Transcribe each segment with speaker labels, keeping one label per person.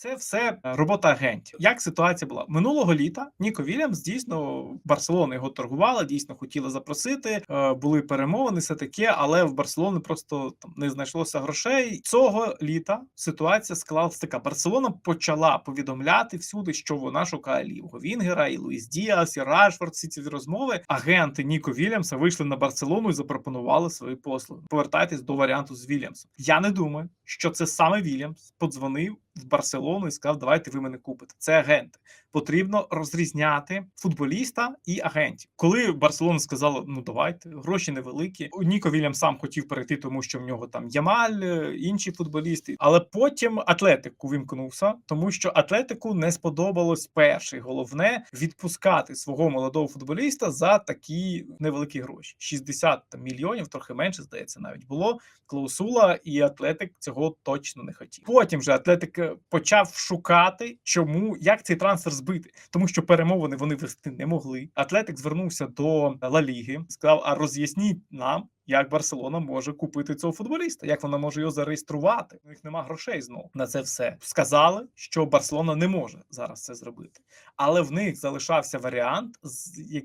Speaker 1: Це все е, робота агентів. Як ситуація була минулого літа? Ніко Вільямс дійсно Барселона його торгувала, дійсно хотіла запросити. е, Були перемовини, все таке, але в Барселони просто там не знайшлося грошей. Цього літа ситуація склалася така. Барселона почала повідомляти всюди, що вона шукає лівого Вінгера, і Луїс Діас, і Рашфорд. Всі ці розмови. Агенти Ніко Вільямса вийшли на Барселону і запропонували свої послуги. Повертайтесь до варіанту з Вільямсом. Я не думаю, що це саме Вільямс подзвонив в Барселону і сказав: Давайте ви мене купите. Це агенти. Потрібно розрізняти футболіста і агентів. Коли Барселона сказала: Ну давайте, гроші невеликі. Ніко Вільям сам хотів перейти, тому що в нього там Ямаль, е, інші футболісти. Але потім Атлетик увімкнувся, тому що Атлетику не сподобалось перше, головне відпускати свого молодого футболіста за такі невеликі гроші. 60 мільйонів, трохи менше здається, навіть було клаусула, і Атлетик цього точно не хотів. Потім же Атлетик е, почав шукати, чому як цей трансфер збити, тому що перемовини вони вести не могли. Атлетик звернувся до Ла Ліги, сказав: а роз'ясніть нам. Як Барселона може купити цього футболіста? Як вона може його зареєструвати? У них нема грошей знову на це все. Сказали, що Барселона не може зараз це зробити, але в них залишався варіант,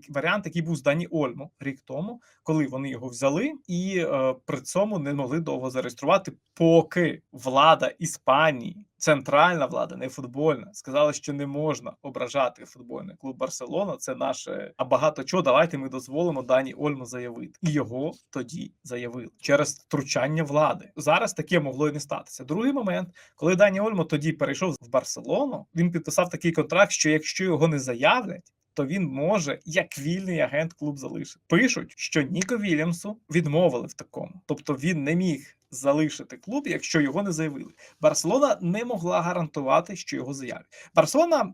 Speaker 1: варіант, який був з Дані Ольмо рік тому, коли вони його взяли, і е, при цьому не могли довго зареєструвати, поки влада Іспанії, центральна влада, не футбольна, сказала, що не можна ображати футбольний клуб Барселона. Це наше а багато чого. Давайте ми дозволимо Дані Ольмо заявити, і його тоді заявили через втручання влади. Зараз таке могло і не статися. Другий момент, коли Дані Ольмо тоді перейшов в Барселону, він підписав такий контракт, що якщо його не заявлять. То він може як вільний агент клуб залишити. Пишуть, що Ніко Вільямсу відмовили в такому, тобто він не міг залишити клуб, якщо його не заявили. Барселона не могла гарантувати, що його заявлять. Барселона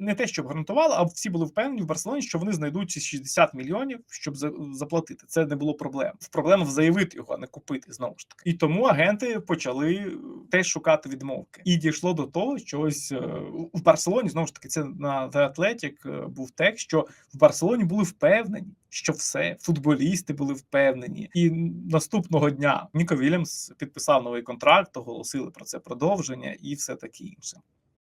Speaker 1: не те, щоб гарантувала, а всі були впевнені в Барселоні, що вони знайдуть ці 60 мільйонів, щоб за- заплатити. Це не було проблем. Проблема заявити його, а не купити знову ж таки. І тому агенти почали теж шукати відмовки. І дійшло до того, що ось е, в Барселоні знову ж таки це на The Athletic е, був текст, що в Барселоні були впевнені, що все футболісти були впевнені. І наступного дня Ніко Вільямс підписав новий контракт, оголосили про це продовження і все таке інше.